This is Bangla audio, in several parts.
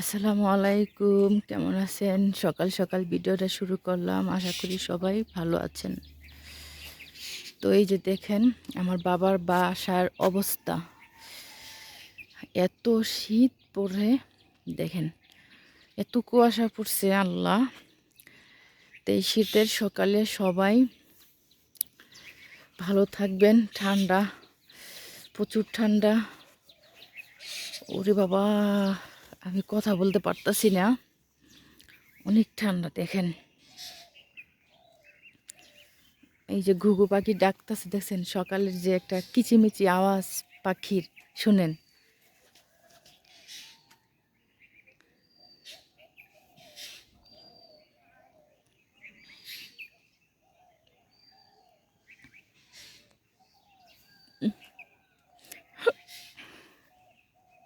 আসসালামু আলাইকুম, কেমন আছেন? সকাল সকাল ভিডিওটা শুরু করলাম, আশা করি সবাই ভালো আছেন। তো এই যে দেখেন, আমার বাবার বাসার অবস্থা। এত শীত পড়ে, দেখেন, এত কুয়াশা পড়ছে, আল্লাহ। তো এই শীতের সকালে সবাই ভালো থাকবেন, ঠান্ডা, প্রচুর ঠান্ডা। ওরে বাবা। আমি কথা বলতে পারতাছি না। অনেক ঠান্ডা, দেখেন। এই যে ঘুঘু পাখি ডাকতেছে, দেখছেন? সকালের যে একটা কিচিমিচি আওয়াজ পাখির, শুনেন।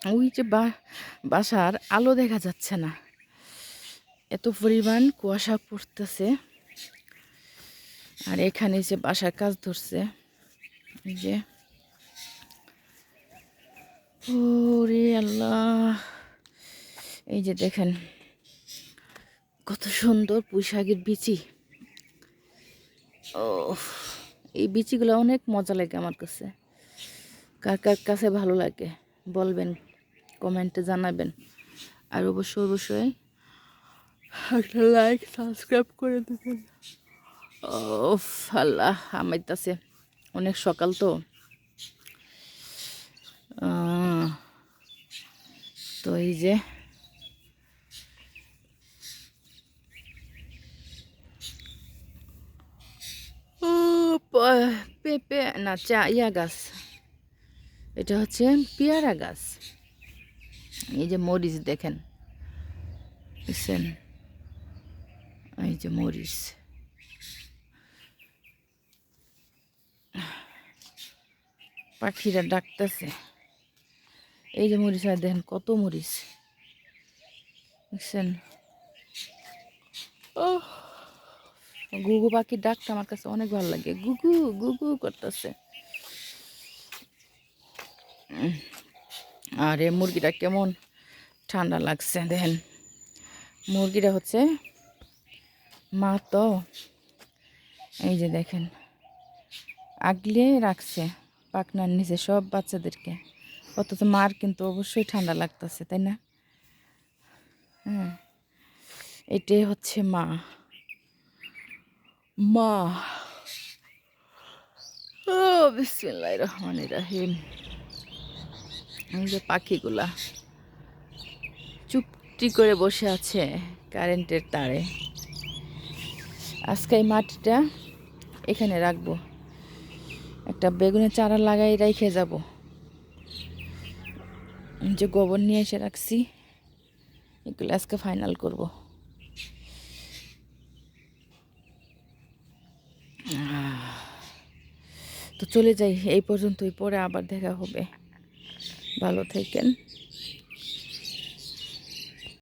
ওই যে বাসার আলো দেখা যাচ্ছে না। এত পরিমাণ কুয়াশা পড়তেছে। আর এখানে যে বাসার কাজ ধরছে, এই যে। ওরে আল্লাহ। এই যে দেখেন, কত সুন্দর পুঁইশাকের বিচি। ও এই বিচিগুলো অনেক মজা লাগে আমার কাছে। কার কার কাছে ভালো লাগে, বলবেন। কমেন্টে জানাবেন। আর অবশ্যই অবশ্যই একটা লাইক সাবস্ক্রাইব করে দেবেন। ও আল্লাহ আমাইতাছে অনেক সকাল তো। তো এই যে পেঁপে, না, চা, ইয়া গাছ। এটা হচ্ছে পেয়ারা গাছ। এই যে মরিচ দেখেন। বুঝছেন এই যে মরিচ। পাখিরা ডাকতেছে। এই যে মরিচ, আর দেখেন কত মরিচ। বুঝছেন ও গুগু পাখির ডাকটা আমার কাছে অনেক ভালো লাগে। গুগু গুগু করতেছে। আর এই মুরগিটা কেমন ঠান্ডা লাগছে দেখেন। মুরগিটা হচ্ছে মা তো এই যে দেখেন, আগলে রাখছে পাকনার নিচে সব বাচ্চাদেরকে। অথচ মার কিন্তু অবশ্যই ঠান্ডা লাগতেছে, তাই না? হ্যাঁ এটাই হচ্ছে মা। মা। ও, বিসমিল্লাহির রহমানির রহিম। যে পাখিগুলা। চুপটি করে বসে আছে কারেন্টের তারে। আজকে এই মাটিটা এখানে রাখব। একটা বেগুনের চারা লাগাই রেখে যাব। যে গোবর নিয়ে এসে রাখছি। এগুলো আজকে ফাইনাল করব। তো চলে যাই, এই পর্যন্তই। পরে আবার দেখা হবে। ভালো থাকেন।